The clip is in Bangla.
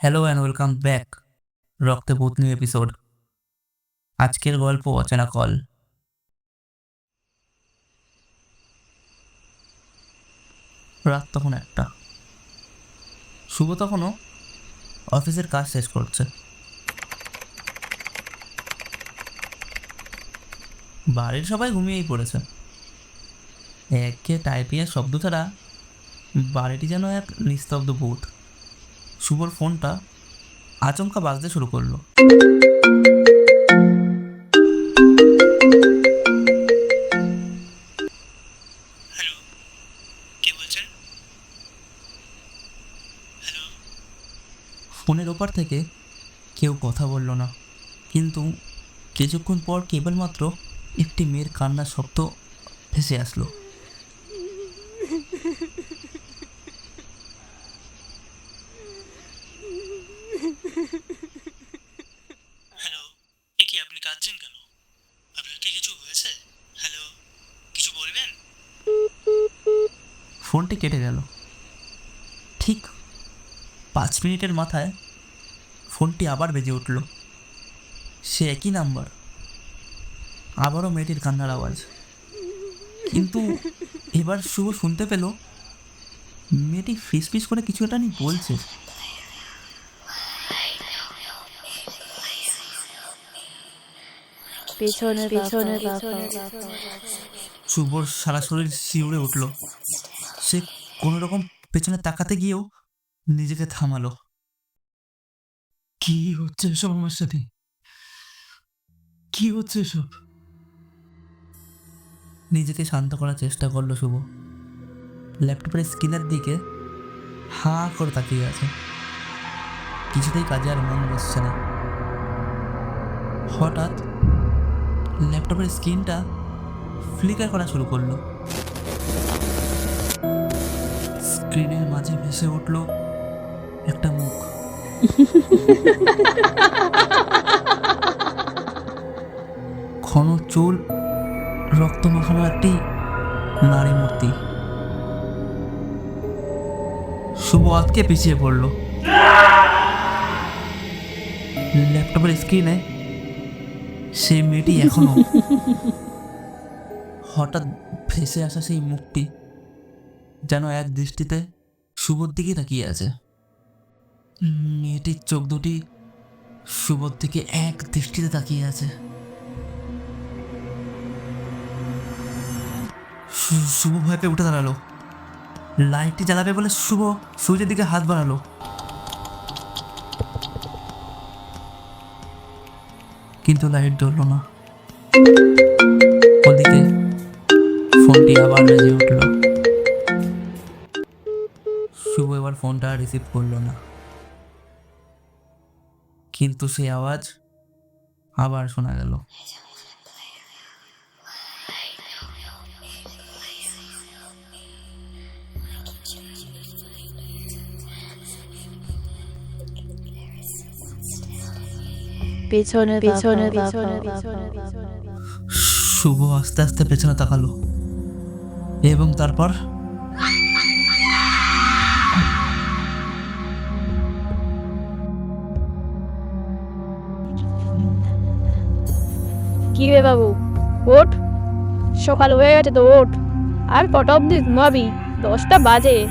হ্যালো অ্যান্ড ওয়েলকাম ব্যাক রক্তে নিউ এপিসোড আজকের গল্প অচেনা কল। রাত তখন একটা। শুভ তখনও অফিসের কাজ শেষ করছে। বাড়ির সবাই ঘুমিয়েই পড়েছে। একে টাইপিংয়ের শব্দ ছাড়া বাড়িটি যেন এক নিস্তব্ধ ভূত শুভর ফোনটা আচমকা বাজতে শুরু করল। হ্যালো কে বলছেন? হ্যালো। ফোনের ওপার থেকে কেউ কথা বলল না কিন্তু কিছুক্ষণ পর কেবলমাত্র একটি মেয়ের কান্নার শব্দ ভেসে আসলো হ্যালো এ কি আপনি কাঁদছেন কেন আপনার কি কিছু হয়েছে হ্যালো কিছু বলবেন ফোনটি কেটে গেল। ঠিক পাঁচ মিনিটের মাথায় ফোনটি আবার বেজে উঠল। সে একই নাম্বার। আবারও মেয়েটির কান্নার আওয়াজ। কিন্তু এবার শুভ শুনতে পেল মেয়েটি ফিস ফিস করে কিছু একটা নিয়ে বলছে। পেছনে পেছনে শুভর সারা শরীর শিউরে উঠল। কোনো রকম পেছনে তাকাতে গিয়েও নিজেকে থামালো। কি হচ্ছে এসব আমার সাথে? কি হচ্ছে এসব? নিজেকে শান্ত করার চেষ্টা করল শুভ। ল্যাপটপের স্ক্রিনের দিকে হা করে তাকিয়ে আছে। কিছুতেই কাজে আর মন বসছে না। হঠাৎ ল্যাপটপের স্ক্রিনটা ফ্লিকার করা শুরু করল। স্ক্রিনের মাঝে ভেসে উঠল একটা মুখ। ঘন চুল, রক্ত মাখানো একটি নারী মূর্তি। শুভ আজকে পিছিয়ে পড়ল। ল্যাপটপের স্ক্রিনে সেই মেয়েটি এখনও। হঠাৎ ভেসে আসা সেই মুখটি যেন এক দৃষ্টিতে শুভর দিকে তাকিয়ে আছে। মেয়েটির চোখ দুটি শুভর দিকে এক দৃষ্টিতে তাকিয়ে আছে। শুভ ভয় পেয়ে উঠে দাঁড়াল। লাইটটি জ্বালাবে বলে শুভ সূর্যের দিকে হাত বাড়ালো। কিন্তু লাইট জ্বললো না। ওদিকে ফোনটি আবার বেজে উঠল। শুভ ফোনটা রিসিভ করল না। কিন্তু সেই আওয়াজ আবার শোনা গেল। পেছনে পেছনে পেছনে শুভ আস্তে আস্তে পেছনে তাকালো। এবং তারপর কি রে বাবু? ওঠ। সকাল হয়ে গেছে তো ওঠ। আর কটা অব্দি ঘুমাবি? দশটা বাজে।